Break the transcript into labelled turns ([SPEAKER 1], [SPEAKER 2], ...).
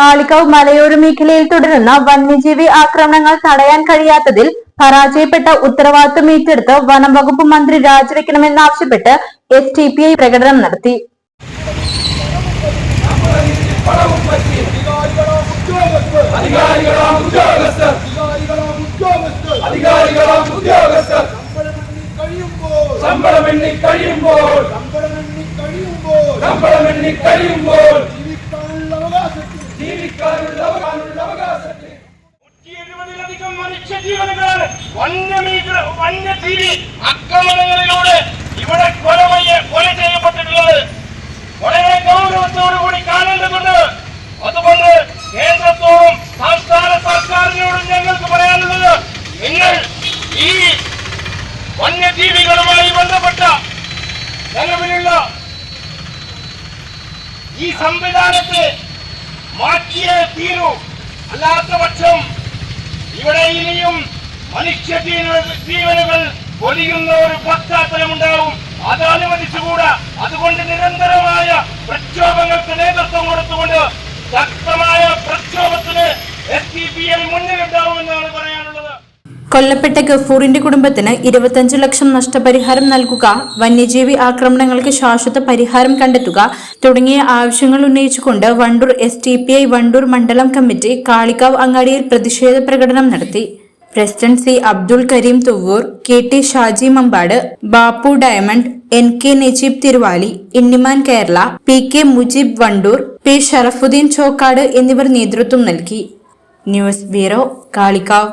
[SPEAKER 1] കാളികാവ് മലയോര മേഖലയിൽ തുടരുന്ന വന്യജീവി ആക്രമണങ്ങൾ തടയാൻ കഴിയാത്തതിൽ പരാജയപ്പെട്ട ഉത്തരവാദിത്വം ഏറ്റെടുത്ത് വനം വകുപ്പ് മന്ത്രി രാജിവെക്കണമെന്നാവശ്യപ്പെട്ട് എസ് ടി പി ഐ പ്രകടനം നടത്തി.
[SPEAKER 2] കഴിയുമ്പോൾ. ശമ്പളം എണ്ണി കഴിയുമ്പോൾ. അവകാശത്തിൽ
[SPEAKER 3] നൂറ്റിയെഴുപതിലധികം മനുഷ്യജീവനുകൾ വന്യമീക വന്യജീവി ആക്രമണങ്ങളിലൂടെ ഇവിടെ കൊലമയ്യ കൊല ചെയ്യപ്പെട്ടിട്ടുള്ളത്. വളരെ ഗൗരവത്തോടുകൂടി കാണേണ്ടതുണ്ട്. അതുകൊണ്ട് കേന്ദ്രത്തോടും സംസ്ഥാന സർക്കാരിനോടും ഞങ്ങൾക്ക് പറയാനുള്ളത് നിങ്ങൾ ഈ വന്യജീവികളുമായി ബന്ധപ്പെട്ട നിലവിലുള്ള ഈ സംവിധാനത്തെ മാറ്റിയേ തീരൂ. അല്ലാത്ത പക്ഷം ഇവിടെ ഇനിയും മനുഷ്യ ജീവ- ജീവനുകൾ പൊലിയുന്ന ഒരു പശ്ചാത്തലമുണ്ടാവും. അത് അനുവദിച്ചുകൂടാ. അതുകൊണ്ട് നിരന്തരമായ പ്രക്ഷോഭങ്ങൾക്ക് നേതൃത്വം കൊടുത്തുകൊണ്ട് ശക്തമായ പ്രക്ഷോഭത്തിന് എസ് ഡി പി ഐ മുന്നിലുണ്ടാവുമെന്നാണ് പറയാനുള്ളത്.
[SPEAKER 1] കൊല്ലപ്പെട്ട ഗഫൂറിന്റെ കുടുംബത്തിന് ഇരുപത്തഞ്ചു ലക്ഷം നഷ്ടപരിഹാരം നൽകുക വന്യജീവി ആക്രമണങ്ങൾക്ക് ശാശ്വത പരിഹാരം കണ്ടെത്തുക തുടങ്ങിയ ആവശ്യങ്ങൾ ഉന്നയിച്ചുകൊണ്ട് Wandoor S T P I Wandoor മണ്ഡലം കമ്മിറ്റി കാളികാവ് അങ്ങാടിയിൽ പ്രതിഷേധ പ്രകടനം നടത്തി. President C Abdul Kareem Thuvvur K T Shaji Mambad Bappu diamond N K Najeeb Thiruvali ഇന്നിമാൻ Kerala P K Mujeeb Wandoor P Sharafuddin Chokkad എന്നിവർ നേതൃത്വം നൽകി. News bureau Kalikavu.